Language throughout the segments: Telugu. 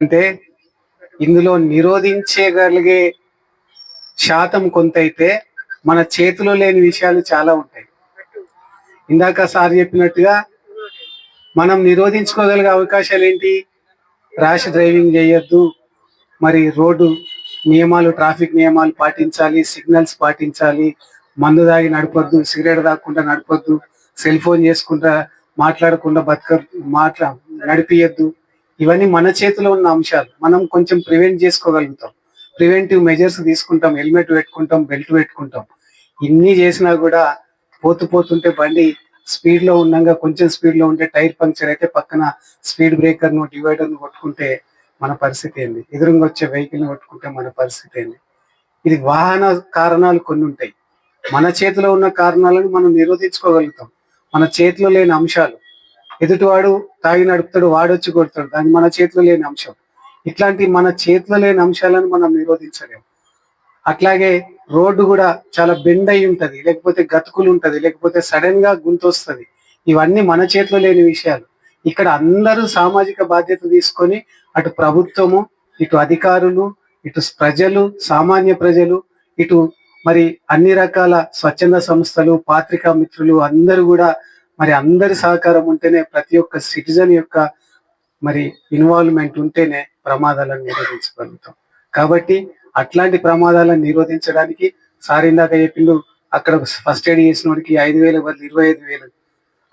అంటే ఇందులో నిరోధించగలిగే శాతం కొంత అయితే మన చేతిలో లేని విషయాలు చాలా ఉంటాయి. ఇందాక సార్ చెప్పినట్టుగా మనం నిరోధించుకోగలిగే అవకాశాలు ఏంటి? ర్యాష్ డ్రైవింగ్ చేయొద్దు. మరి రోడ్డు నియమాలు ట్రాఫిక్ నియమాలు పాటించాలి సిగ్నల్స్ పాటించాలి. మందు దాగి నడపద్దు సిగరెట్ దాక్కుండా నడపద్దు సెల్ ఫోన్ చేసుకుంటా మాట్లాడకుండా బతక మాట్లా నడిపియద్దు. ఇవన్నీ మన చేతిలో ఉన్న అంశాలు. మనం కొంచెం ప్రివెంట్ చేసుకోగలుగుతాం. ప్రివెంటివ్ మెజర్స్ తీసుకుంటాం. హెల్మెట్ పెట్టుకుంటాం. బెల్ట్ పెట్టుకుంటాం. ఇన్ని చేసినా కూడా పోతు పోతుంటే బండి స్పీడ్లో ఉండగా కొంచెం స్పీడ్లో ఉంటే టైర్ పంక్చర్ అయితే పక్కన స్పీడ్ బ్రేకర్ను డివైడర్ను కొట్టుకుంటే మన పరిస్థితి ఏంది? ఎదురుగా వచ్చే వెహికల్ని కొట్టుకుంటే మన పరిస్థితి ఏంది? ఇది వాహన కారణాలు కొన్ని ఉంటాయి. మన చేతిలో ఉన్న కారణాలను మనం నిరోధించుకోగలుగుతాం. మన చేతిలో లేని అంశాలు. ఎదుటివాడు తాగి నడుపుతాడు వాడొచ్చి కొడతాడు. దాని మన చేతిలో లేని అంశం. ఇట్లాంటి మన చేతిలో లేని అంశాలను మనం నిరోధించలేము అట్లాగే రోడ్డు కూడా చాలా బెండ్ అయి ఉంటది లేకపోతే గతుకులు ఉంటది లేకపోతే సడన్గా గుంతొస్తుంది ఇవన్నీ మన చేతిలో లేని విషయాలు. ఇక్కడ అందరూ సామాజిక బాధ్యత తీసుకొని అటు ప్రభుత్వము ఇటు అధికారులు ఇటు ప్రజలు సామాన్య ప్రజలు ఇటు మరి అన్ని రకాల స్వచ్ఛంద సంస్థలు పాత్రికా మిత్రులు అందరూ కూడా మరి అందరి సహకారం ఉంటేనే ప్రతి ఒక్క సిటిజన్ యొక్క మరి ఇన్వాల్వ్మెంట్ ఉంటేనే ప్రమాదాలను నిరోధించగలుగుతాం. కాబట్టి అట్లాంటి ప్రమాదాలను నిరోధించడానికి సార్ ఇందాక చెప్పిండు అక్కడ ఫస్ట్ ఎయిడ్ చేసిన వాడికి ఐదు వేల బదులు ఇరవై ఐదు వేలు.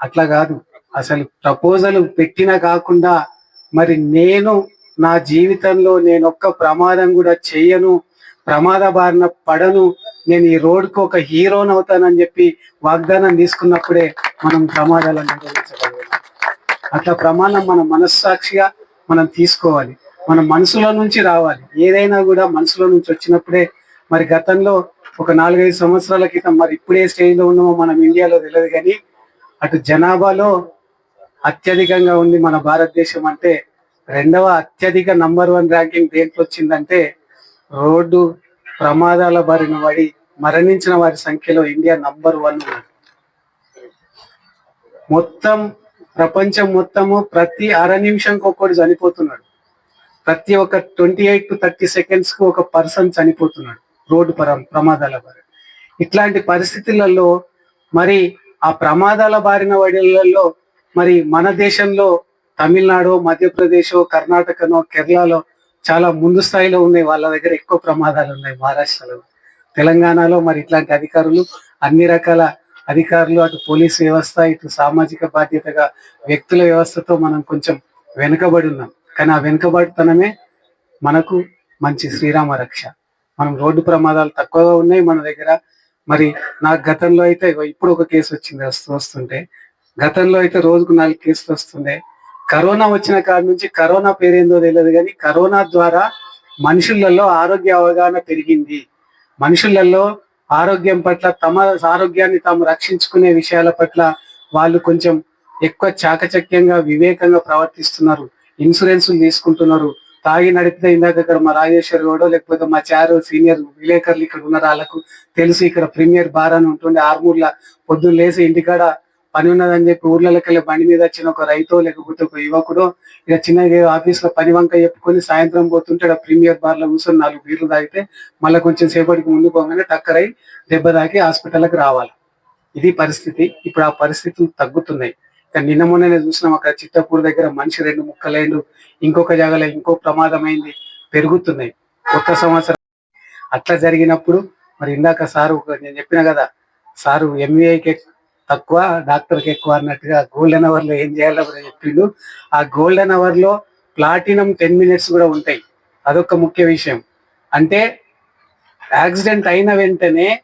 అట్లా కాదు. అసలు ప్రపోజల్ పెట్టినా కాకుండా మరి నేను నా జీవితంలో నేను ఒక్క ప్రమాదం కూడా చేయను ప్రమాద బారిన పడను నేను ఈ రోడ్కు ఒక హీరోని అవుతానని చెప్పి వాగ్దానం తీసుకున్నప్పుడే మనం ప్రమాదాలను నిర్వహించగలం అట్లా ప్రమాణం మన మనస్సాక్షిగా మనం తీసుకోవాలి. మన మనసులో నుంచి రావాలి. ఏదైనా కూడా మనసులో నుంచి వచ్చినప్పుడే మరి గతంలో ఒక నాలుగైదు సంవత్సరాల క్రితం మరి ఇప్పుడే స్టేజ్లో ఉన్నామో మనం ఇండియాలో తెలియదు కానీ అటు జనాభాలో అత్యధికంగా ఉంది మన భారతదేశం అంటే రెండవ అత్యధిక నంబర్ వన్ ర్యాంకింగ్ దేంట్లో వచ్చిందంటే రోడ్డు ప్రమాదాల బారిన పడి మరణించిన వారి సంఖ్యలో ఇండియా నంబర్ వన్ మొత్తం ప్రపంచం మొత్తము ప్రతి అర నిమిషంకి ఒక్కడు చనిపోతున్నాడు. ప్రతి ఒక్క ట్వంటీ ఎయిట్ టు థర్టీ సెకండ్స్కు ఒక పర్సన్ చనిపోతున్నాడు రోడ్డు పర ప్రమాదాల బారి ఇట్లాంటి పరిస్థితులలో మరి ఆ ప్రమాదాల బారిన వాడిలలో మరి మన దేశంలో తమిళనాడు మధ్యప్రదేశ్ కర్ణాటకనో కేరళలో చాలా ముందు స్థాయిలో ఉన్నాయి వాళ్ళ దగ్గర ఎక్కువ ప్రమాదాలు ఉన్నాయి మహారాష్ట్రలో. తెలంగాణలో మరి ఇట్లాంటి అధికారులు అన్ని రకాల అధికారులు అటు పోలీస్ వ్యవస్థ ఇటు సామాజిక బాధ్యతగా వ్యక్తుల వ్యవస్థతో మనం కొంచెం వెనుకబడి ఉన్నాం. కానీ ఆ వెనుకబడితనమే మనకు మంచి శ్రీరామ రక్ష. మనం రోడ్డు ప్రమాదాలు తక్కువగా ఉన్నాయి మన దగ్గర. మరి నాకు గతంలో అయితే ఇప్పుడు ఒక కేసు వచ్చింది వస్తూ వస్తుంటే. గతంలో అయితే రోజుకు నాలుగు కేసులు వస్తుండే. కరోనా వచ్చిన కాడ నుంచి కరోనా పేరేందో తెలియదు కానీ కరోనా ద్వారా మనుషులలో ఆరోగ్య అవగాహన పెరిగింది. మనుషులలో ఆరోగ్యం పట్ల తమ ఆరోగ్యాన్ని తాము రక్షించుకునే విషయాల పట్ల వాళ్ళు కొంచెం ఎక్కువ చాకచక్యంగా వివేకంగా ప్రవర్తిస్తున్నారు. ఇన్సూరెన్సులు తీసుకుంటున్నారు. తాగి నడిపితే ఇందాక ఇక్కడ మా రాజేశ్వర్ గౌడో లేకపోతే మా చారు సీనియర్ విలేకరులు ఇక్కడ ఉన్నారు వాళ్ళకు తెలుసు. ఇక్కడ ప్రీమియర్ బార్ అని ఉంటుండే ఆర్మూర్ల పొద్దున్న లేసి ఇంటికాడ పని ఉన్నదని చెప్పి ఊర్లలోకి వెళ్ళి బండి మీద వచ్చిన ఒక రైతు లేకపోతే ఒక యువకుడు ఇక చిన్న ఆఫీస్లో పని వంక చెప్పుకొని సాయంత్రం పోతుంటే ప్రీమియర్ బార్లో కూర్చొని నాలుగు బీర్లు తాగితే మళ్ళీ కొంచెం సేపటికి ముందు పోగానే టక్కరై దెబ్బ తాకి హాస్పిటల్కి రావాలి. ఇది పరిస్థితి. ఇప్పుడు ఆ పరిస్థితులు తగ్గుతున్నాయి. కానీ నిన్న మొన్ననే చూసినాం అక్కడ చిత్తపూర్ దగ్గర మనిషి రెండు ముక్కలైండు ఇంకొక జాగాలో ఇంకో ప్రమాదమైంది పెరుగుతున్నాయి. కొత్త సంవత్సరం అట్లా జరిగినప్పుడు మరి ఇందాక సారు నేను చెప్పిన కదా సారు ఎంబీఐకి తక్కువ డాక్టర్కి ఎక్కువ అన్నట్టుగా గోల్డెన్ అవర్లో ఏం చేయాలో కూడా చెప్పిండు. ఆ గోల్డెన్ అవర్లో ప్లాటినం టెన్ మినిట్స్ కూడా ఉంటాయి. అదొక ముఖ్య విషయం. అంటే యాక్సిడెంట్ అయిన వెంటనే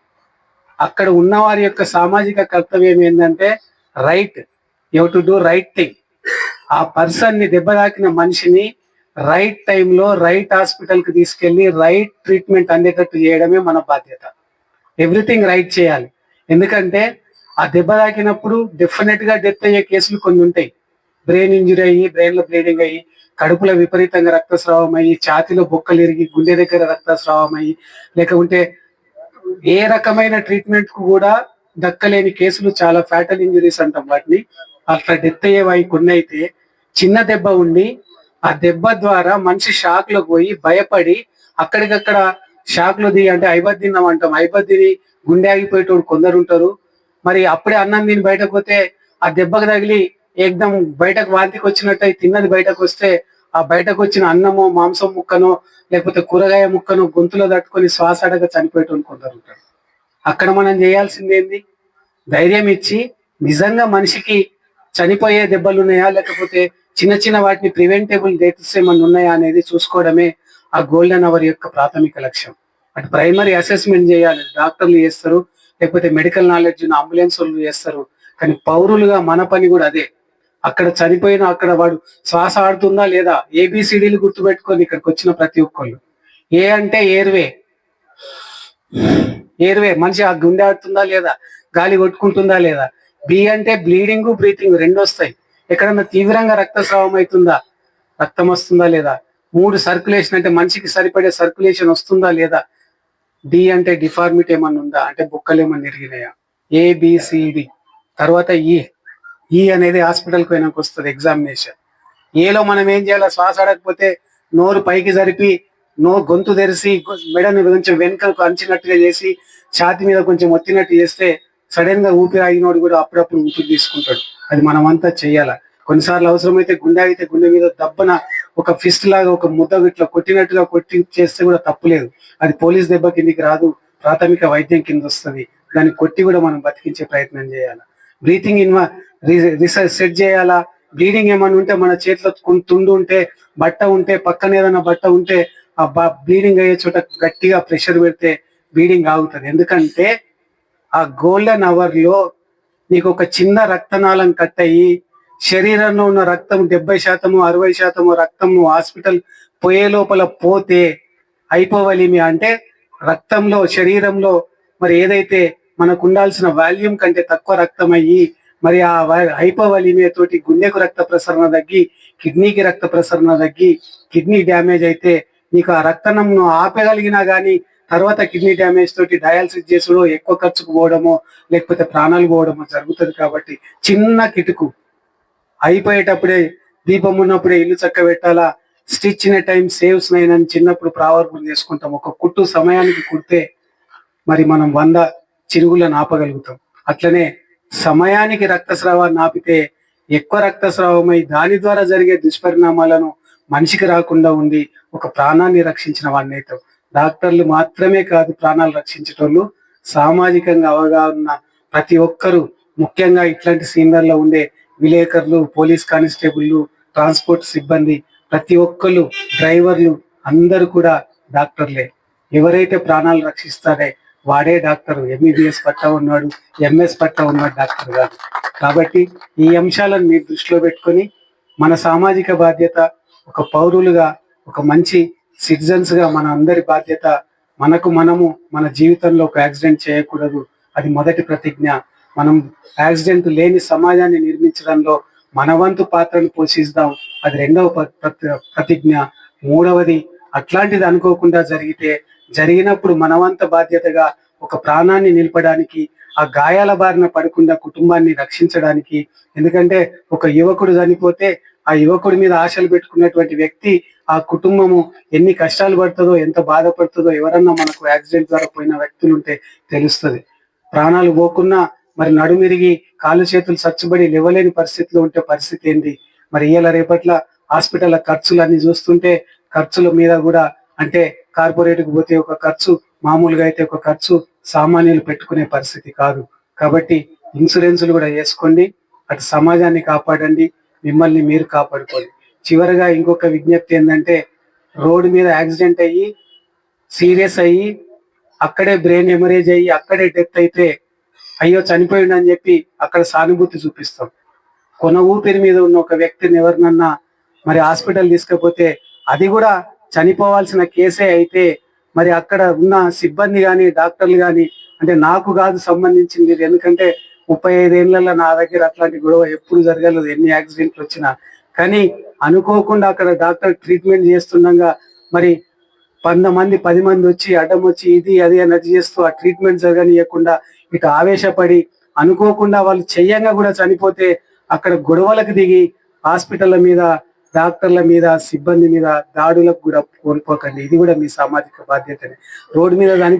అక్కడ ఉన్న వారి యొక్క సామాజిక కర్తవ్యం ఏంటంటే right you to do right thing ఆ పర్సన్ని దెబ్బ తాకిన మనిషిని రైట్ టైంలో రైట్ హాస్పిటల్కి తీసుకెళ్ళి రైట్ ట్రీట్మెంట్ అందేటట్టు చేయడమే మన బాధ్యత. ఎవ్రీథింగ్ రైట్ చేయాలి. ఎందుకంటే ఆ దెబ్బ తాకినప్పుడు డెఫినెట్గా డెత్ అయ్యే కేసులు కొన్ని ఉంటాయి. బ్రెయిన్ ఇంజురీ అయ్యి బ్రెయిన్లో బ్లీడింగ్ అయ్యి కడుపులో విపరీతంగా రక్తస్రావం అయ్యి ఛాతిలో బొక్కలు ఇరిగి గుండె దగ్గర రక్తస్రావం అయ్యి లేకుంటే ఏ రకమైన ట్రీట్మెంట్కు కూడా దక్కలేని కేసులు చాలా ఫ్యాటల్ ఇంజురీస్ అంటాం వాటిని. అట్లా డెత్ అయ్యేవి కొన్ని అయితే చిన్న దెబ్బ ఉండి ఆ దెబ్బ ద్వారా మనిషి షాక్లో పోయి భయపడి అక్కడికక్కడ షాక్లో దిగి అంటే ఐబద్దిన్నాం అంటాం. ఐబద్దిని గుండె ఆగిపోయేటోడు కొందరు ఉంటారు. మరి అప్పుడే అన్నం తిని బయటకు పోతే ఆ దెబ్బకు తగిలి ఏకదం బయటకు వాంతికి వచ్చినట్టు అయి తిన్నది బయటకు వస్తే ఆ బయటకు వచ్చిన అన్నమో మాంసం ముక్కనో లేకపోతే కూరగాయ ముక్కనో గొంతులో తట్టుకొని శ్వాస అడగ చనిపోయేటోడు కొందరు అక్కడ మనం చేయాల్సింది ఏంది? ధైర్యం ఇచ్చి నిజంగా మనిషికి చనిపోయే దెబ్బలు ఉన్నాయా లేకపోతే చిన్న చిన్న వాటిని ప్రివెంటబుల్ డేట్స్ ఏమన్నా ఉన్నాయా అనేది చూసుకోవడమే ఆ గోల్డెన్ అవర్ యొక్క ప్రాథమిక లక్ష్యం. అటు ప్రైమరీ అసెస్మెంట్ చేయాలి డాక్టర్లు చేస్తారు లేకపోతే మెడికల్ నాలెడ్జ్ అంబులెన్స్ వాళ్ళు చేస్తారు. కానీ పౌరులుగా మన పని కూడా అదే. అక్కడ చనిపోయిన అక్కడ వాడు శ్వాస ఆడుతుందా లేదా ఏబిసిడీలు గుర్తుపెట్టుకొని ఇక్కడికి వచ్చిన ప్రతి ఒక్కళ్ళు. ఏ అంటే ఏర్వే. ఏర్వే. మనిషి ఆ గుండె ఆడుతుందా లేదా? గాలి కొట్టుకుంటుందా లేదా? బి అంటే బ్లీడింగ్ బ్రీతింగ్ రెండు వస్తాయి. ఎక్కడన్నా తీవ్రంగా రక్తస్రావం అవుతుందా? రక్తం వస్తుందా లేదా? మూడు సర్క్యులేషన్ అంటే మనిషికి సరిపడే సర్క్యులేషన్ వస్తుందా లేదా? డి అంటే డిఫార్మిట్ ఏమన్నా ఉందా? అంటే బుక్కలు ఏమన్నా ఎరిగినాయా ఏబిసిడి తర్వాత ఈ ఈ అనేది హాస్పిటల్కి పోయినాక వస్తుంది ఎగ్జామినేషన్ ఏలో మనం ఏం చేయాలి? శ్వాస ఆడకపోతే నోరు పైకి జరిపి నో గొంతు తెరిచి గొ- మెడను కొంచెం వెనుకకు అంచినట్టుగా చేసి ఛాతి మీద కొంచెం ఒత్తినట్టు చేస్తే సడన్గా ఊపిరి ఆగినోడు కూడా అప్పుడప్పుడు ఊపిరి తీసుకుంటాడు. అది మనమంతా అంతా కొన్నిసార్లు అవసరమైతే గుండె అయితే గుండె మీద దబ్బన ఒక ఫిస్ట్ లాగా ఒక ముద్ద ఇట్లా కొట్టినట్టుగా కొట్టి చేస్తే కూడా తప్పులేదు అది పోలీస్ దెబ్బ కిందికి రాదు. ప్రాథమిక వైద్యం కింద వస్తుంది. దాన్ని కొట్టి కూడా మనం బతికించే ప్రయత్నం చేయాలి? బ్రీతింగ్ ఇన్వా రీసెర్చ్ సెట్ చేయాలా? బ్లీడింగ్ ఏమైనా ఉంటే మన చేతిలో కొన్- తుండు ఉంటే బట్ట ఉంటే పక్కన ఏదైనా బట్ట ఉంటే ఆ బ్లీడింగ్ అయ్యే చోట గట్టిగా ప్రెషర్ పెడితే బ్లీడింగ్ ఆగుతుంది. ఎందుకంటే ఆ గోల్డెన్ అవర్లో నీకు ఒక చిన్న రక్తనాళం కట్ అయ్యి శరీరంలో ఉన్న రక్తం డెబ్బై శాతము అరవై శాతము రక్తం హాస్పిటల్ పోయే లోపల పోతే హైపోవలిమి అంటే రక్తంలో శరీరంలో మరి ఏదైతే మనకు ఉండాల్సిన వాల్యూమ్ కంటే తక్కువ రక్తం అయ్యి మరి ఆ హైపోవలిమియా తోటి గుండెకు రక్త ప్రసరణ తగ్గి కిడ్నీకి రక్త ప్రసరణ తగ్గి కిడ్నీ డ్యామేజ్ అయితే నీకు ఆ రక్తనంను ఆపగలిగినా కానీ తర్వాత కిడ్నీ డ్యామేజ్ తోటి డయాలసిస్ చేసుడో ఎక్కువ ఖర్చుకు పోవడమో లేకపోతే ప్రాణాలు పోవడమో జరుగుతుంది కాబట్టి చిన్న కిటుకు. అయిపోయేటప్పుడే దీపం ఉన్నప్పుడే ఇల్లు చక్క పెట్టాలా stitch in time saves nine అని చిన్నప్పుడు ప్రావర్పులు చేసుకుంటాం. ఒక కుట్టు సమయానికి కుడితే మరి మనం వంద చిరుగులను ఆపగలుగుతాం. అట్లనే సమయానికి రక్తస్రావాన్ని ఆపితే ఎక్కువ రక్తస్రావమై దాని ద్వారా జరిగే దుష్పరిణామాలను మనిషికి రాకుండా ఉండి ఒక ప్రాణాన్ని రక్షించిన వాడిని అవుతాం. డాక్టర్లు మాత్రమే కాదు ప్రాణాలు రక్షించేటోళ్ళు. సామాజికంగా అవగాహన ప్రతి ఒక్కరూ ముఖ్యంగా ఇట్లాంటి సీనియర్లో ఉండే విలేకరులు పోలీస్ కానిస్టేబుల్లు ట్రాన్స్పోర్ట్ సిబ్బంది ప్రతి ఒక్కరు డ్రైవర్లు అందరూ కూడా డాక్టర్లే. ఎవరైతే ప్రాణాలు రక్షిస్తారే వాడే డాక్టర్. ఎంబీబీఎస్ పట్టా ఉన్నాడు ఎంఎస్ పట్టా ఉన్నాడు డాక్టర్ గారు కాబట్టి ఈ అంశాలను మీరు దృష్టిలో పెట్టుకొని మన సామాజిక బాధ్యత ఒక పౌరులుగా ఒక మంచి సిటిజన్స్గా మన అందరి బాధ్యత మనకు మనము మన జీవితంలో ఒక యాక్సిడెంట్ చేయకూడదు. అది మొదటి ప్రతిజ్ఞ. మనం యాక్సిడెంట్ లేని సమాజాన్ని నిర్మించడంలో మన వంతు పాత్రను పోషిస్తాం. అది రెండవ ప్ర- ప్రతిజ్ఞ. మూడవది అట్లాంటిది అనుకోకుండా జరిగితే జరిగినప్పుడు మనవంత బాధ్యతగా ఒక ప్రాణాన్ని నిలపడానికి ఆ గాయాల బారిన పడకుండా కుటుంబాన్ని రక్షించడానికి ఎందుకంటే ఒక యువకుడు చనిపోతే ఆ యువకుడి మీద ఆశలు పెట్టుకున్నటువంటి వ్యక్తి ఆ కుటుంబము ఎన్ని కష్టాలు పడుతుందో ఎంత బాధపడుతుందో ఎవరన్నా మనకు యాక్సిడెంట్ ద్వారా పోయిన వ్యక్తులు ఉంటే తెలుస్తుంది. ప్రాణాలు పోకున్నా మరి నడుమిరిగి కాళ్ళు చేతులు సచ్చబడి లేవలేని పరిస్థితిలో ఉంటే పరిస్థితి ఏంటి మరి ఇవాళ రేపట్ల హాస్పిటల్ ఖర్చులు అన్ని చూస్తుంటే ఖర్చుల మీద కూడా అంటే కార్పొరేట్కి పోతే ఒక ఖర్చు మామూలుగా అయితే ఒక ఖర్చు సామాన్యులు పెట్టుకునే పరిస్థితి కాదు. కాబట్టి ఇన్సూరెన్సులు కూడా వేసుకోండి అటు సమాజాన్ని కాపాడండి మిమ్మల్ని మీరు కాపాడుకోండి. చివరగా ఇంకొక విజ్ఞప్తి ఏంటంటే రోడ్డు మీద యాక్సిడెంట్ అయ్యి సీరియస్ అయ్యి అక్కడే బ్రెయిన్ ఎమరేజ్ అయ్యి అక్కడే డెత్ అయితే అయ్యో చనిపోయిండు అని చెప్పి అక్కడ సానుభూతి చూపిస్తాం. కొన ఊపిరి మీద ఉన్న ఒక వ్యక్తిని ఎవరినన్నా మరి హాస్పిటల్ తీసుకపోతే అది కూడా చనిపోవాల్సిన కేసే అయితే మరి అక్కడ ఉన్న సిబ్బంది కానీ డాక్టర్లు కానీ అంటే నాకు కాదు సంబంధించింది ఎందుకంటే ముప్పై ఐదేళ్ళలో నా దగ్గర అట్లాంటి గొడవ ఎప్పుడు జరగలేదు ఎన్ని యాక్సిడెంట్లు వచ్చినా. కానీ అనుకోకుండా అక్కడ డాక్టర్ ట్రీట్మెంట్ చేస్తుండగా మరి వంద మంది పది మంది వచ్చి అడ్డం వచ్చి ఇది అది అని చేస్తూ ఆ ట్రీట్మెంట్ జరగనియకుండా ఇక ఆవేశపడి అనుకోకుండా వాళ్ళు చెయ్యంగా కూడా చనిపోతే అక్కడ గొడవలకు దిగి హాస్పిటల్ మీద డాక్టర్ల మీద సిబ్బంది మీద దాడులకు కూడా కోల్పోకండి. ఇది కూడా మీ సామాజిక బాధ్యతనే. రోడ్డు మీద